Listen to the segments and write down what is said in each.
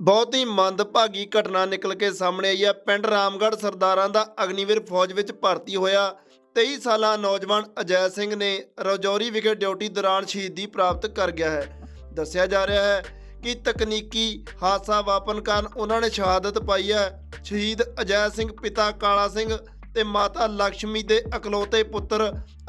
ਬਹੁਤ ਹੀ ਮੰਦਭਾਗੀ ਘਟਨਾ ਨਿਕਲ ਕੇ ਸਾਹਮਣੇ ਆਈ ਹੈ। ਪਿੰਡ ਰਾਮਗੜ੍ਹ ਸਰਦਾਰਾਂ ਦਾ ਅਗਨੀਵੀਰ ਫੌਜ ਵਿੱਚ ਭਰਤੀ ਹੋਇਆ। 23 ਸਾਲਾ ਨੌਜਵਾਨ ਅਜੈ ਸਿੰਘ ਨੇ ਰਜੌਰੀ ਵਿਖੇ ਡਿਊਟੀ ਦੌਰਾਨ ਸ਼ਹੀਦੀ ਪ੍ਰਾਪਤ ਕਰ ਗਿਆ ਹੈ। ਦੱਸਿਆ ਜਾ ਰਿਹਾ ਹੈ ਕਿ ਤਕਨੀਕੀ ਹਾਦਸਾ ਵਾਪਰਨ ਕਾਰਨ ਉਹਨਾਂ ਨੇ ਸ਼ਹਾਦਤ ਪਾਈ ਹੈ। ਸ਼ਹੀਦ ਅਜੈ ਸਿੰਘ ਪਿਤਾ ਕਾਲਾ ਸਿੰਘ ਤੇ ਮਾਤਾ ਲక్ష్ਮੀ ਦੇ ਇਕਲੌਤੇ ਪੁੱਤਰ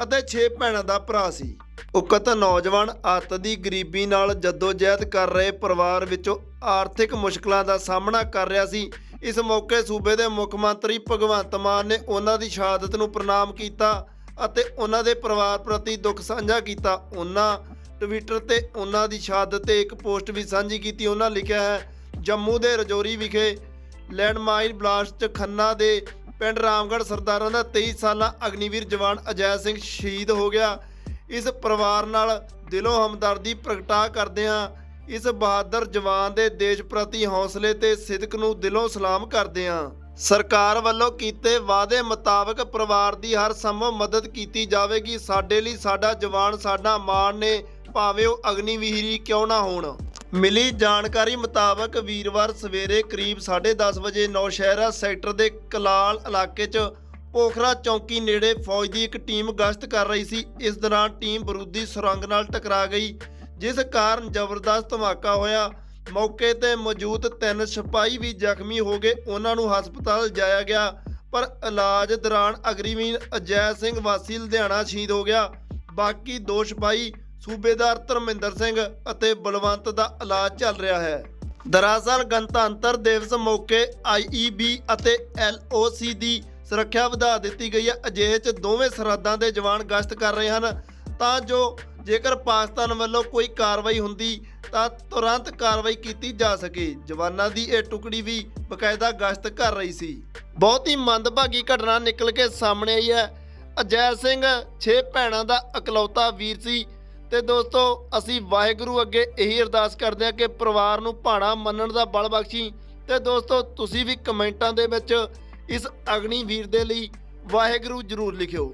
ਅਤੇ 6 ਭੈਣਾਂ ਦਾ ਭਰਾ ਸੀ। ਉਕਤ ਨੌਜਵਾਨ ਅੱਤ ਦੀ ਗਰੀਬੀ ਨਾਲ ਜਦੋਜਹਿਦ ਕਰ ਰਹੇ ਪਰਿਵਾਰ ਵਿੱਚੋਂ ਆਰਥਿਕ ਮੁਸ਼ਕਲਾਂ ਦਾ ਸਾਹਮਣਾ ਕਰ ਰਿਹਾ ਸੀ। ਇਸ ਮੌਕੇ ਸੂਬੇ ਦੇ ਮੁੱਖ ਮੰਤਰੀ ਭਗਵੰਤ ਮਾਨ ਨੇ ਉਹਨਾਂ ਦੀ ਸ਼ਹਾਦਤ ਨੂੰ ਪ੍ਰਣਾਮ ਕੀਤਾ ਅਤੇ ਉਹਨਾਂ ਦੇ ਪਰਿਵਾਰ ਪ੍ਰਤੀ ਦੁੱਖ ਸਾਂਝਾ ਕੀਤਾ। ਉਹਨਾਂ ਟਵਿੱਟਰ ਤੇ ਉਹਨਾਂ ਦੀ ਸ਼ਹਾਦਤ ਤੇ ਇੱਕ ਪੋਸਟ ਵੀ ਸਾਂਝੀ ਕੀਤੀ। ਉਹਨਾਂ ਲਿਖਿਆ ਹੈ, ਜੰਮੂ ਦੇ ਰਜੌਰੀ ਵਿਖੇ ਲੈਂਡਮਾਈਨ ਬਲਾਸਟ 'ਚ ਖੰਨਾ ਦੇ ਪਿੰਡ ਰਾਮਗੜ੍ਹ ਸਰਦਾਰਾਂ ਦਾ 23 ਸਾਲਾ ਅਗਨੀਵੀਰ ਜਵਾਨ ਅਜੈ ਸਿੰਘ ਸ਼ਹੀਦ ਹੋ ਗਿਆ। ਇਸ ਪਰਿਵਾਰ ਨਾਲ ਦਿਲੋਂ ਹਮਦਰਦੀ ਪ੍ਰਗਟਾ ਕਰਦੇ ਹਾਂ। ਇਸ ਬਹਾਦਰ ਜਵਾਨ ਦੇ ਦੇਸ਼ ਪ੍ਰਤੀ ਹੌਸਲੇ ਤੇ ਸਿਦਕ ਨੂੰ ਦਿਲੋਂ ਸਲਾਮ ਕਰਦੇ ਹਾਂ। ਸਰਕਾਰ ਵੱਲੋਂ ਕੀਤੇ ਵਾਅਦੇ ਮੁਤਾਬਕ ਪਰਿਵਾਰ ਦੀ ਹਰ ਸੰਭਵ ਮਦਦ ਕੀਤੀ ਜਾਵੇਗੀ। ਸਾਡੇ ਲਈ ਸਾਡਾ ਜਵਾਨ, ਸਾਡਾ ਮਾਣ ਨੇ ਭਾਵੇਂ ਉਹ ਅਗਨੀਵੀਰੀ ਕਿਉਂ ਨਾ ਹੋਣ। ਮਿਲੀ ਜਾਣਕਾਰੀ ਮੁਤਾਬਕ ਵੀਰਵਾਰ ਸਵੇਰੇ ਕਰੀਬ 10:30 ਵਜੇ ਨੌਸ਼ਹਿਰਾ ਸੈਕਟਰ ਦੇ ਕਲਾਲ ਇਲਾਕੇ 'ਚ ਪੋਖਰਾ ਚੌਂਕੀ ਨੇੜੇ ਫੌਜ ਦੀ ਇੱਕ ਟੀਮ ਗਸ਼ਤ ਕਰ ਰਹੀ ਸੀ। ਇਸ ਦੌਰਾਨ ਟੀਮ ਬਰੂਦੀ ਸੁਰੰਗ ਨਾਲ ਟਕਰਾ ਗਈ, ਜਿਸ ਕਾਰਨ ਜ਼ਬਰਦਸਤ ਧਮਾਕਾ ਹੋਇਆ। ਮੌਕੇ ਤੇ ਮੌਜੂਦ ਤਿੰਨ ਸਿਪਾਹੀ ਵੀ ਜ਼ਖਮੀ ਹੋ ਗਏ। ਉਹਨਾਂ ਨੂੰ ਹਸਪਤਾਲ ਜਾਇਆ ਗਿਆ, ਪਰ ਇਲਾਜ ਦੌਰਾਨ ਅਗਰੀਵੀਨ ਅਜੈ ਸਿੰਘ ਵਾਸੀ ਲੁਧਿਆਣਾ ਸ਼ਹੀਦ ਹੋ ਗਿਆ। ਬਾਕੀ ਦੋ ਸਿਪਾਹੀ ਸੂਬੇਦਾਰ ਧਰਮਿੰਦਰ ਸਿੰਘ ਅਤੇ ਬਲਵੰਤ ਦਾ ਇਲਾਜ ਚੱਲ ਰਿਹਾ ਹੈ। ਦਰਅਸਲ ਗਣਤੰਤਰ ਦਿਵਸ ਮੌਕੇ ਆਈਈਬੀ ਅਤੇ ਐਲਓਸੀ ਦੀ ਸੁਰੱਖਿਆ ਵਧਾ ਦਿੱਤੀ ਗਈ ਹੈ। ਅਜਿਹੇ 'ਚ ਦੋਵੇਂ ਸਰਹੱਦਾਂ ਦੇ ਜਵਾਨ ਗਸ਼ਤ ਕਰ ਰਹੇ ਹਨ। ਤਾਂ ਜੋ ਜੇਕਰ ਪਾਕਿਸਤਾਨ ਵੱਲੋਂ ਕੋਈ ਕਾਰਵਾਈ ਹੁੰਦੀ, ਤਾਂ ਤੁਰੰਤ ਕਾਰਵਾਈ ਕੀਤੀ ਜਾ ਸਕੇ। ਜਵਾਨਾਂ ਦੀ ਇਹ ਟੁਕੜੀ ਵੀ ਬਕਾਇਦਾ ਗਸ਼ਤ ਕਰ ਰਹੀ ਸੀ। ਬਹੁਤ ਹੀ ਮੰਦਭਾਗੀ ਘਟਨਾ ਨਿਕਲ ਕੇ ਸਾਹਮਣੇ ਆਈ ਹੈ। ਅਜੈ ਸਿੰਘ 6 ਭੈਣਾਂ ਦਾ ਇਕਲੌਤਾ ਵੀਰ ਸੀ। ਤੇ ਦੋਸਤੋ, ਅਸੀਂ ਵਾਹਿਗੁਰੂ ਅੱਗੇ ਇਹੀ ਅਰਦਾਸ ਕਰਦੇ ਹਾਂ ਕਿ ਪਰਿਵਾਰ ਨੂੰ ਭਾਣਾ ਮੰਨਣ ਦਾ ਬਲ ਬਖਸ਼ੀ। ਤੇ ਦੋਸਤੋ, ਤੁਸੀਂ ਵੀ ਕਮੈਂਟਾਂ ਦੇ ਵਿੱਚ ਇਸ ਅਗਨੀ ਵੀਰ ਦੇ ਲਈ ਵਾਹਿਗੁਰੂ ਜ਼ਰੂਰ ਲਿਖਿਓ।